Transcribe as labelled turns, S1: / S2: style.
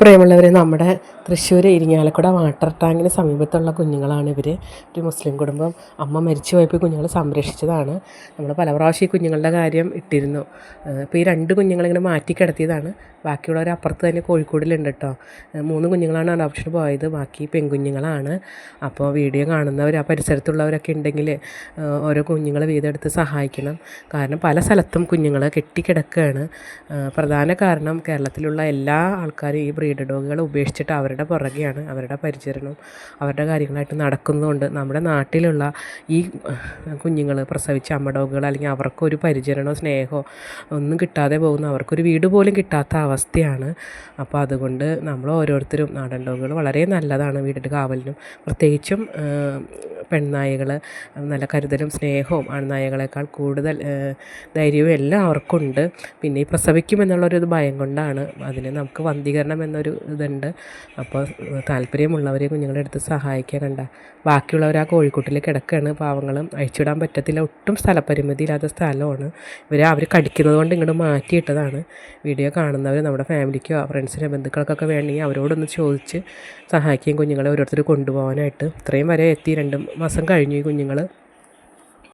S1: പ്രിയമുള്ളവരെ നമ്മുടെ തൃശ്ശൂർ ഇരിങ്ങാലക്കുട വാട്ടർ ടാങ്കിന് സമീപത്തുള്ള കുഞ്ഞുങ്ങളാണ് ഇവർ ഒരു മുസ്ലിം കുടുംബം. അമ്മ മരിച്ചു പോയപ്പോൾ കുഞ്ഞുങ്ങൾ സംരക്ഷിച്ചതാണ്. നമ്മൾ പല പ്രാവശ്യം ഈ കുഞ്ഞുങ്ങളുടെ കാര്യം ഇട്ടിരുന്നു. അപ്പോൾ ഈ രണ്ട് കുഞ്ഞുങ്ങളിങ്ങനെ മാറ്റി കിടത്തിയതാണ്. ബാക്കിയുള്ളവർ അപ്പുറത്ത് തന്നെ കോഴിക്കോടിലുണ്ട് കേട്ടോ. മൂന്ന് കുഞ്ഞുങ്ങളാണ് അഡോപ്ഷന് പോയത്. ബാക്കി പെൺകുഞ്ഞുങ്ങളാണ്. അപ്പോൾ വീഡിയോ കാണുന്നവർ ആ പരിസരത്തുള്ളവരൊക്കെ ഉണ്ടെങ്കിൽ ഓരോ കുഞ്ഞുങ്ങളെ വീതം എടുത്ത് സഹായിക്കണം. കാരണം പല സ്ഥലത്തും കുഞ്ഞുങ്ങൾ കെട്ടിക്കിടക്കുകയാണ്. പ്രധാന കാരണം കേരളത്തിലുള്ള എല്ലാ ആൾക്കാരും ഈ ബ്രീഡ് ഡോഗുകളെ ഉപേക്ഷിച്ചിട്ട് അവരുടെ പുറകെയാണ് അവരുടെ പരിചരണം അവരുടെ കാര്യങ്ങളായിട്ട് നടക്കുന്നതുകൊണ്ട് നമ്മുടെ നാട്ടിലുള്ള ഈ കുഞ്ഞുങ്ങൾ പ്രസവിച്ച അമ്മ ഡോഗുകൾ അല്ലെങ്കിൽ അവർക്കൊരു പരിചരണമോ സ്നേഹമോ ഒന്നും കിട്ടാതെ പോകുന്ന അവർക്കൊരു വീട് പോലും കിട്ടാത്ത അവസ്ഥയാണ്. അപ്പോൾ അതുകൊണ്ട് നമ്മൾ ഓരോരുത്തരും നാടൻ ഡോഗുകൾ വളരെ നല്ലതാണ് വീടിന്റെ കാവലിനും. പ്രത്യേകിച്ചും പെൺനായകൾ നല്ല കരുതലും സ്നേഹവും ആൺനായകളെക്കാൾ കൂടുതൽ ധൈര്യവും എല്ലാം അവർക്കുണ്ട്. പിന്നെ ഈ പ്രസവിക്കുമെന്നുള്ളൊരു ഭയം കൊണ്ടാണ് അതിന് നമുക്ക് വന്ധീകരണം എന്നൊരു ഇതുണ്ട്. അപ്പോൾ താല്പര്യമുള്ളവരെ കുഞ്ഞുങ്ങളെ എടുത്ത് സഹായിക്കാൻ കണ്ട. ബാക്കിയുള്ളവർ ആ കോഴിക്കൂട്ടിൽ കിടക്കുകയാണ് പാവങ്ങളും അഴിച്ചുവിടാൻ പറ്റത്തില്ല. ഒട്ടും സ്ഥലപരിമിതി ഇല്ലാത്ത സ്ഥലമാണ്. ഇവർ അവർ കടിക്കുന്നത് കൊണ്ട് ഇങ്ങോട്ട് മാറ്റിയിട്ടതാണ്. വീഡിയോ കാണുന്നവർ നമ്മുടെ ഫാമിലിക്കോ ഫ്രണ്ട്സിനോ ബന്ധുക്കൾക്കൊക്കെ വേണമെങ്കിൽ അവരോടൊന്ന് ചോദിച്ച് സഹായിക്കുകയും കുഞ്ഞുങ്ങളെ ഓരോരുത്തർ കൊണ്ടുപോകാനായിട്ട്. ഇത്രയും വരെ എത്തി. രണ്ട് മാസം കഴിഞ്ഞു ഈ കുഞ്ഞുങ്ങൾ